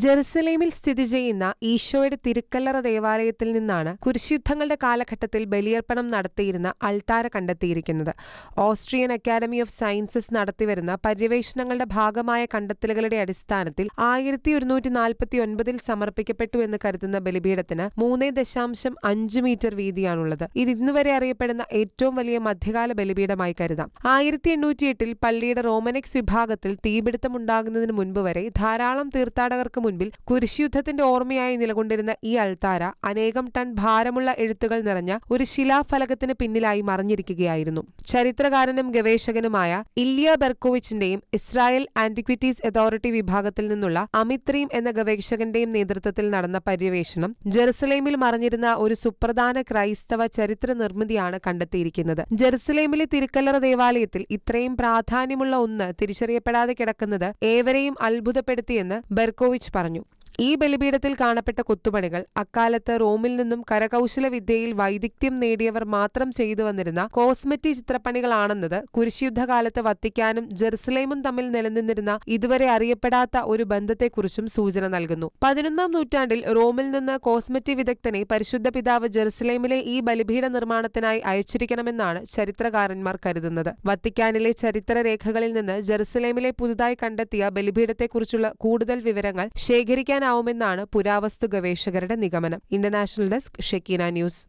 ജെറുസലേമിൽ സ്ഥിതി ചെയ്യുന്ന ഈശോയുടെ തിരുക്കല്ലറ ദേവാലയത്തിൽ നിന്നാണ് കുരിശുദ്ധങ്ങളുടെ കാലഘട്ടത്തിൽ ബലിയർപ്പണം നടത്തിയിരുന്ന അൾത്താര കണ്ടെത്തിയിരിക്കുന്നത്. ഓസ്ട്രിയൻ അക്കാദമി ഓഫ് സയൻസസ് നടത്തിവരുന്ന പര്യവേഷണങ്ങളുടെ ഭാഗമായ കണ്ടെത്തലുകളുടെ അടിസ്ഥാനത്തിൽ ആയിരത്തി ഒരുന്നൂറ്റി നാൽപ്പത്തി ഒൻപതിൽ സമർപ്പിക്കപ്പെട്ടു എന്ന് കരുതുന്ന ബലിപീഠത്തിന് മൂന്ന് ദശാംശം അഞ്ച് മീറ്റർ വീതിയാണുള്ളത്. ഇത് ഇന്നുവരെ അറിയപ്പെടുന്ന ഏറ്റവും വലിയ മധ്യകാല ബലിപീഠമായി കരുതാം. ആയിരത്തി എണ്ണൂറ്റി എട്ടിൽ പള്ളിയുടെ റോമനെക്സ് വിഭാഗത്തിൽ തീപിടുത്തമുണ്ടാകുന്നതിന് മുൻപ് വരെ ധാരാളം തീർത്ഥാടകർക്ക് മുൻപിൽ കുരിശുയുദ്ധത്തിന്റെ ഓർമ്മയായി നിലകൊണ്ടിരുന്ന ഈ അൾത്താര അനേകം ടൺ ഭാരമുള്ള എഴുത്തുകൾ നിറഞ്ഞ ഒരു ശിലാഫലകത്തിന് പിന്നിലായി മറഞ്ഞിരിക്കുകയായിരുന്നു. ചരിത്രകാരനും ഗവേഷകനുമായ ഇല്ലിയ ബെർക്കോവിച്ചിന്റെയും ഇസ്രായേൽ ആന്റിക്വിറ്റീസ് അതോറിറ്റി വിഭാഗത്തിൽ നിന്നുള്ള അമിത്രീം എന്ന ഗവേഷകന്റെയും നേതൃത്വത്തിൽ നടന്ന പര്യവേഷണം ജെറുസലേമിൽ മറഞ്ഞിരുന്ന ഒരു സുപ്രധാന ക്രൈസ്തവ ചരിത്ര നിർമ്മിതിയാണ് കണ്ടെത്തിയിരിക്കുന്നത്. ജെറുസലേമിലെ തിരുക്കല്ലറ ദേവാലയത്തിൽ ഇത്രയും പ്രാധാന്യമുള്ള ഒന്ന് തിരിച്ചറിയപ്പെടാതെ കിടക്കുന്നത് ഏവരെയും അത്ഭുതപ്പെടുത്തിയെന്ന് ബെർക്കോവിച്ച് പറഞ്ഞു ഈ ബലിപീഠത്തിൽ കാണപ്പെട്ട കൊത്തുപണികൾ അക്കാലത്ത് റോമിൽ നിന്നും കരകൗശല വിദ്യയിൽ വൈദഗ്ധ്യം നേടിയവർ മാത്രം ചെയ്തു വന്നിരുന്ന കോസ്മെറ്റി ചിത്രപ്പണികളാണെന്നത് കുരിശുയുദ്ധകാലത്ത് വത്തിക്കാനും ജെറുസലേമും തമ്മിൽ നിലനിന്നിരുന്ന ഇതുവരെ അറിയപ്പെടാത്ത ഒരു ബന്ധത്തെക്കുറിച്ചും സൂചന നൽകുന്നു. പതിനൊന്നാം നൂറ്റാണ്ടിൽ റോമിൽ നിന്ന് കോസ്മെറ്റി വിദഗ്ധനെ പരിശുദ്ധ പിതാവ് ജെറുസലേമിലെ ഈ ബലിപീഠ നിർമ്മാണത്തിനായി അയച്ചിരിക്കണമെന്നാണ് ചരിത്രകാരന്മാർ കരുതുന്നത്. വത്തിക്കാനിലെ ചരിത്രരേഖകളിൽ നിന്ന് ജെറുസലേമിലെ പുതുതായി കണ്ടെത്തിയ ബലിപീഠത്തെക്കുറിച്ചുള്ള കൂടുതൽ വിവരങ്ങൾ ശേഖരിക്കാനാവുമെന്നാണ് പുരാവസ്തു ഗവേഷകരുടെ നിഗമനം. International desk Shekinah news.